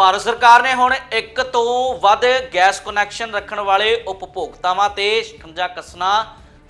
ਭਾਰਤ ਸਰਕਾਰ ਨੇ ਹੁਣ ਇੱਕ ਤੋਂ ਵੱਧ ਗੈਸ ਕਨੈਕਸ਼ਨ ਰੱਖਣ ਵਾਲੇ ਉਪਭੋਗਤਾਵਾਂ ਤੇ ਸ਼ਿਕੰਜਾ ਕੱਸਣਾ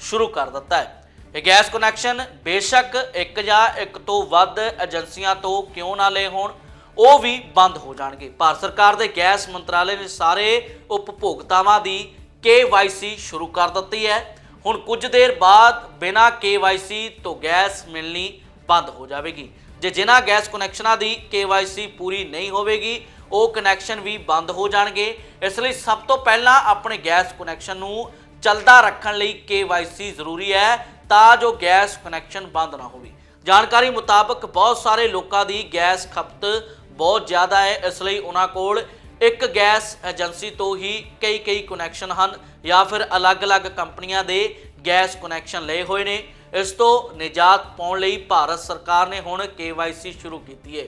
ਸ਼ੁਰੂ ਕਰ ਦਿੱਤਾ ਹੈ। ਇਹ ਗੈਸ ਕਨੈਕਸ਼ਨ ਬੇਸ਼ੱਕ ਇੱਕ ਜਾਂ ਇੱਕ ਤੋਂ ਵੱਧ ਏਜੰਸੀਆਂ ਤੋਂ ਕਿਉਂ ਨਾ ਲਏ ਹੋਣ, ਉਹ ਵੀ ਬੰਦ ਹੋ ਜਾਣਗੇ। ਭਾਰਤ ਸਰਕਾਰ ਦੇ ਗੈਸ ਮੰਤਰਾਲੇ ਨੇ ਸਾਰੇ ਉਪਭੋਗਤਾਵਾਂ ਦੀ KYC ਸ਼ੁਰੂ ਕਰ ਦਿੱਤੀ ਹੈ। ਹੁਣ ਕੁਝ ਦੇਰ ਬਾਅਦ ਬਿਨਾਂ KYC ਤੋਂ ਗੈਸ ਮਿਲਣੀ ਬੰਦ ਹੋ ਜਾਵੇਗੀ। ਜੇ ਜਿਨ੍ਹਾਂ ਗੈਸ ਕਨੈਕਸ਼ਨਾਂ ਦੀ KYC ਪੂਰੀ ਨਹੀਂ ਹੋਵੇਗੀ ਉਹ ਕਨੈਕਸ਼ਨ ਵੀ ਬੰਦ ਹੋ ਜਾਣਗੇ। ਇਸ ਲਈ ਸਭ ਤੋਂ ਪਹਿਲਾਂ ਆਪਣੇ ਗੈਸ ਕਨੈਕਸ਼ਨ ਨੂੰ ਚੱਲਦਾ ਰੱਖਣ ਲਈ KYC ਜ਼ਰੂਰੀ ਹੈ ਤਾਂ ਜੋ ਗੈਸ ਕਨੈਕਸ਼ਨ ਬੰਦ ਨਾ ਹੋਵੇ। ਜਾਣਕਾਰੀ ਮੁਤਾਬਕ ਬਹੁਤ ਸਾਰੇ ਲੋਕਾਂ ਦੀ ਗੈਸ ਖਪਤ ਬਹੁਤ ਜ਼ਿਆਦਾ ਹੈ। ਇਸ ਲਈ ਉਹਨਾਂ ਕੋਲ ਇੱਕ ਗੈਸ ਏਜੰਸੀ ਤੋਂ ਹੀ ਕਈ ਕਈ ਕਨੈਕਸ਼ਨ ਹਨ ਜਾਂ ਫਿਰ ਅਲੱਗ-ਅਲੱਗ ਕੰਪਨੀਆਂ ਦੇ ਗੈਸ ਕਨੈਕਸ਼ਨ ਲਏ ਹੋਏ ਨੇ। ਇਸ ਤੋਂ ਨਿਜਾਤ ਪਾਉਣ ਲਈ ਭਾਰਤ ਸਰਕਾਰ ਨੇ ਹੁਣ KYC ਸ਼ੁਰੂ ਕੀਤੀ ਹੈ।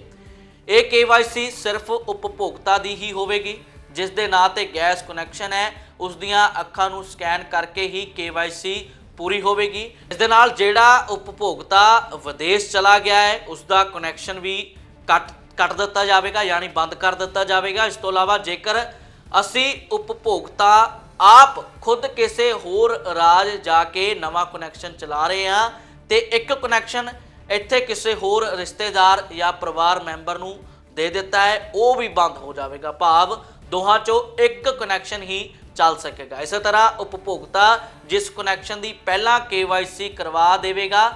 ਇਹ KYC ਸਿਰਫ ਉਪਭੋਗਤਾ ਦੀ ਹੀ ਹੋਵੇਗੀ, ਜਿਸ ਦੇ ਨਾਂ ਤੇ ਗੈਸ ਕਨੈਕਸ਼ਨ ਹੈ, ਉਸ ਦੀਆਂ ਅੱਖਾਂ ਨੂੰ ਸਕੈਨ ਕਰਕੇ ਹੀ KYC ਪੂਰੀ ਹੋਵੇਗੀ। ਇਸ ਦੇ ਨਾਲ ਜਿਹੜਾ ਉਪਭੋਗਤਾ ਵਿਦੇਸ਼ ਚਲਾ ਗਿਆ ਹੈ, ਉਸ ਦਾ ਕਨੈਕਸ਼ਨ ਵੀ ਕੱਟ ਕੱਟ ਦਿੱਤਾ ਜਾਵੇਗਾ, ਯਾਨੀ ਬੰਦ ਕਰ ਦਿੱਤਾ ਜਾਵੇਗਾ। ਇਸ ਤੋਂ ਇਲਾਵਾ ਜੇਕਰ ਅਸੀਂ ਉਪਭੋਗਤਾ ਆਪ ਖੁਦ ਕਿਸੇ ਹੋਰ ਰਾਜ ਜਾ ਕੇ ਨਵਾਂ ਕਨੈਕਸ਼ਨ ਚਲਾ ਰਹੇ ਹਾਂ, ਤੇ ਇੱਕ ਕਨੈਕਸ਼ਨ ਇੱਥੇ ਕਿਸੇ ਹੋਰ ਰਿਸ਼ਤੇਦਾਰ ਜਾਂ ਪਰਿਵਾਰ ਮੈਂਬਰ ਨੂੰ ਦੇ ਦਿੱਤਾ ਹੈ, ਉਹ ਵੀ ਬੰਦ ਹੋ ਜਾਵੇਗਾ। ਭਾਵ ਦੋਹਾਂ ਚੋਂ ਇੱਕ ਕਨੈਕਸ਼ਨ ਹੀ ਚੱਲ ਸਕੇਗਾ। ਇਸੇ ਤਰ੍ਹਾਂ ਉਪਭੋਗਤਾ ਜਿਸ ਕਨੈਕਸ਼ਨ ਦੀ ਪਹਿਲਾਂ KYC ਕਰਵਾ ਦੇਵੇਗਾ,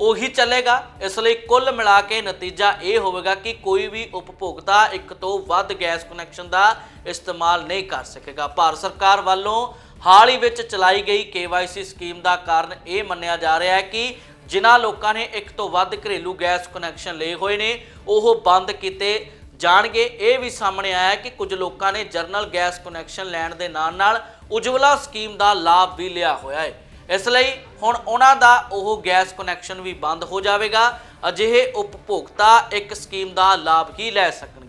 ਉਹੀ ਚੱਲੇਗਾ। ਇਸ ਲਈ ਕੁੱਲ ਮਿਲਾ ਕੇ ਨਤੀਜਾ ਇਹ ਹੋਵੇਗਾ ਕਿ ਕੋਈ ਵੀ ਉਪਭੋਗਤਾ ਇੱਕ ਤੋਂ ਵੱਧ ਗੈਸ ਕਨੈਕਸ਼ਨ ਦਾ ਇਸਤੇਮਾਲ ਨਹੀਂ ਕਰ ਸਕੇਗਾ। ਭਾਰਤ ਸਰਕਾਰ ਵੱਲੋਂ ਹਾਲ ਹੀ ਵਿੱਚ ਚਲਾਈ ਗਈ KYC ਸਕੀਮ ਦਾ ਕਾਰਨ ਇਹ ਮੰਨਿਆ ਜਾ ਰਿਹਾ ਹੈ ਕਿ ਜਿਨ੍ਹਾਂ ਲੋਕਾਂ ਨੇ ਇੱਕ ਤੋਂ ਵੱਧ ਘਰੇਲੂ ਗੈਸ ਕਨੈਕਸ਼ਨ ਲਏ ਹੋਏ ਨੇ, ਉਹ ਬੰਦ ਕੀਤੇ ਜਾਣਗੇ। ਇਹ ਵੀ ਸਾਹਮਣੇ ਆਇਆ ਕਿ ਕੁਝ ਲੋਕਾਂ ਨੇ ਜਰਨਲ ਗੈਸ ਕਨੈਕਸ਼ਨ ਲੈਣ ਦੇ ਨਾਲ ਨਾਲ ਉਜਵਲਾ ਸਕੀਮ ਦਾ ਲਾਭ ਵੀ ਲਿਆ ਹੋਇਆ ਹੈ। ਇਸ ਲਈ ਹੁਣ ਉਹਨਾਂ ਦਾ ਉਹ ਗੈਸ ਕਨੈਕਸ਼ਨ ਵੀ ਬੰਦ ਹੋ ਜਾਵੇਗਾ। ਅਜਿਹੇ ਉਪਭੋਗਤਾ ਇੱਕ ਸਕੀਮ ਦਾ ਲਾਭ ਹੀ ਲੈ ਸਕਣਗੇ।